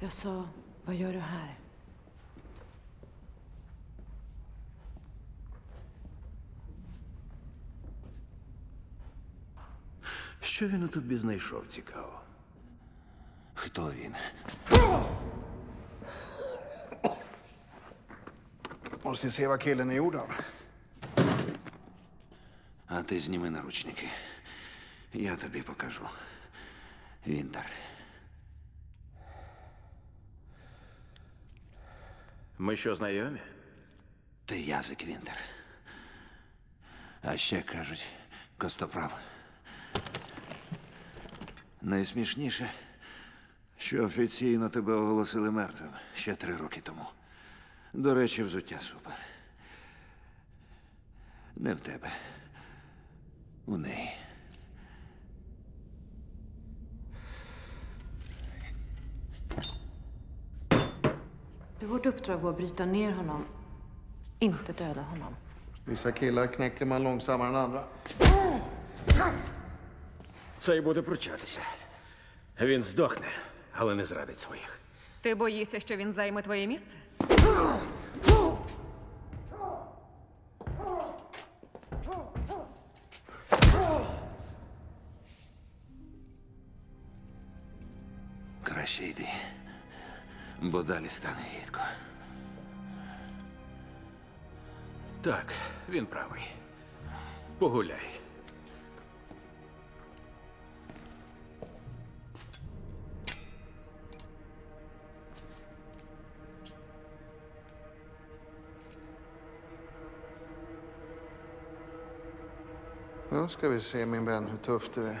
Jag sa, vad gör du här? Що він у тобі знайшов цікаво? Хто він? Måste se vad killen är gjord av. А ти зніми наручники. Я тобі покажу. Вінтер. Ми що, знайомі? Ти язик Вінтер. А ще кажуть, костоправ. Найсмішніше, що офіційно тебе оголосили мертвим ще три роки тому. До речі, взуття супер. Не в тебе. У неї. Vårt uppdrag att bryta ner honom, inte döda honom. Vissa killar knäcker man långsammare än andra. Цей буде пручатися. Він здохне, але не зрадить своїх. Ти боїшся, що він займе твоє місце? Краще йди, бо далі стане гідко. Так, він правий. Погуляй. Då ska vi se min vän hur tuff du är.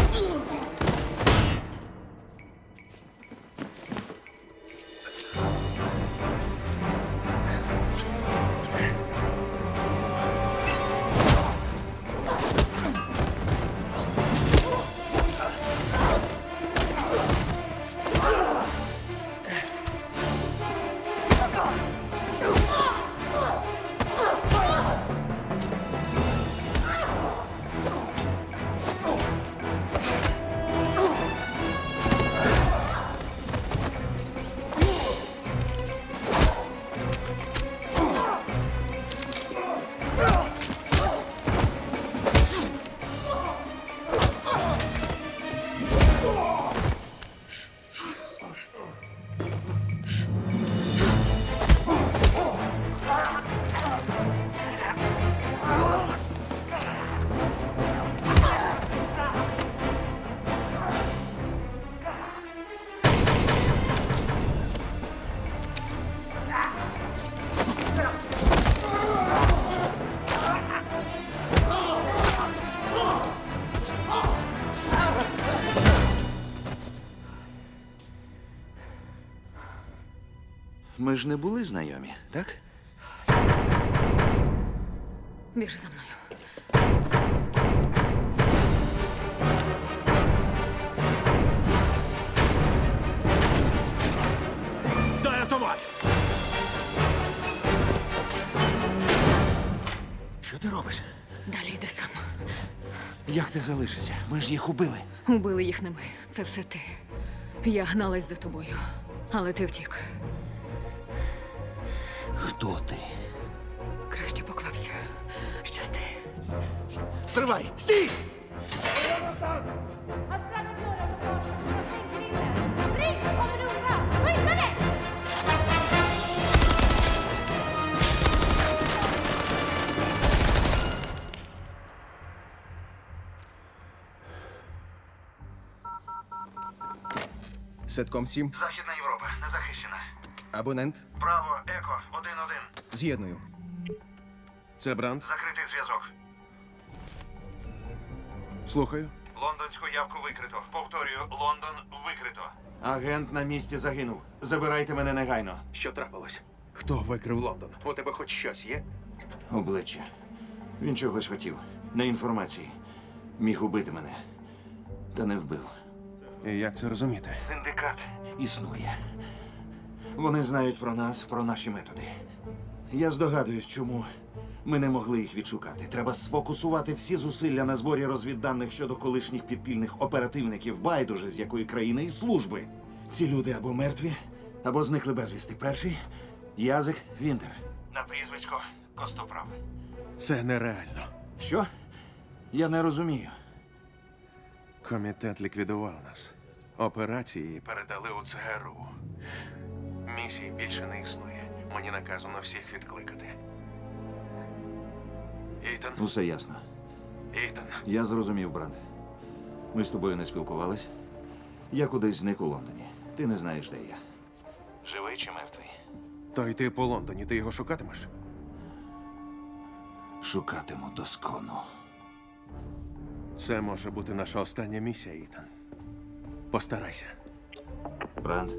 Ми ж не були знайомі, так? Біжи за мною. Дай автомат! Що ти робиш? Далі йди сам. Як ти залишишся? Ми ж їх убили. Убили їх не ми. Це все ти. Я гналась за тобою. Але ти втік. Хто ти? Краще поквапся. Щасти. Стривай! Стій! Сетком 7. Західна Європа, незахищена. Абонент. Браво, Еко, 1-1. З'єдную. Це Бранд. Закритий зв'язок. Слухаю. Лондонську явку викрито. Повторюю, Лондон викрито. Агент на місці загинув. Забирайте мене негайно. Що трапилось? Хто викрив Лондон? У тебе хоч щось є? Обличчя. Він чогось хотів. Не інформації. Міг убити мене. Та не вбив. І як це розуміти? Синдикат. Існує. Вони знають про нас, про наші методи. Я здогадуюсь, чому ми не могли їх відшукати. Треба сфокусувати всі зусилля на зборі розвідданих щодо колишніх підпільних оперативників байдуже з якої країни і служби. Ці люди або мертві, або зникли безвісти. Перший Язик Вінтер. На прізвисько Костоправ. Це нереально. Що? Я не розумію. Комітет ліквідував нас. Операції передали у ЦРУ. Місії більше не існує. Мені наказано всіх відкликати. Ітан, Усе ясно. Ітан, Я зрозумів, брат. Ми з тобою не спілкувались. Я кудись зник у Лондоні. Ти не знаєш, де я. Живий чи мертвий? то йти по Лондоні, ти його шукатимеш? Шукатиму доскону. Це може бути наша остання місія, Ітан. Постарайся. Бранд.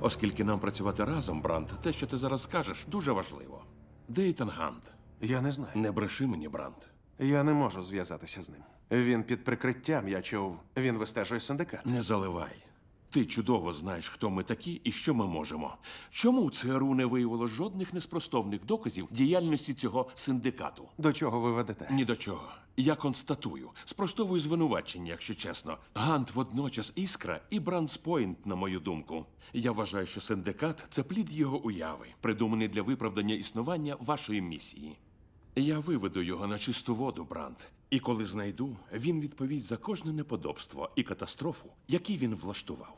Оскільки нам працювати разом, Бранд, те, що ти зараз скажеш, дуже важливо. Дейтон Гант. Я не знаю. Не бреши мені, Бранд. Я не можу зв'язатися з ним. Він під прикриттям, я чув. Він вистежує синдикат. Не заливай. Ти чудово знаєш, хто ми такі і що ми можемо. Чому ЦРУ не виявило жодних неспростовних доказів діяльності цього синдикату? До чого ви ведете? Ні до чого. Я констатую, спростовую звинувачення, якщо чесно. Гант водночас іскра і Брандспойнт, на мою думку. Я вважаю, що синдикат це плід його уяви, придуманий для виправдання існування вашої місії. Я виведу його на чисту воду, Бранд. І коли знайду, він відповість за кожне неподобство і катастрофу, які він влаштував.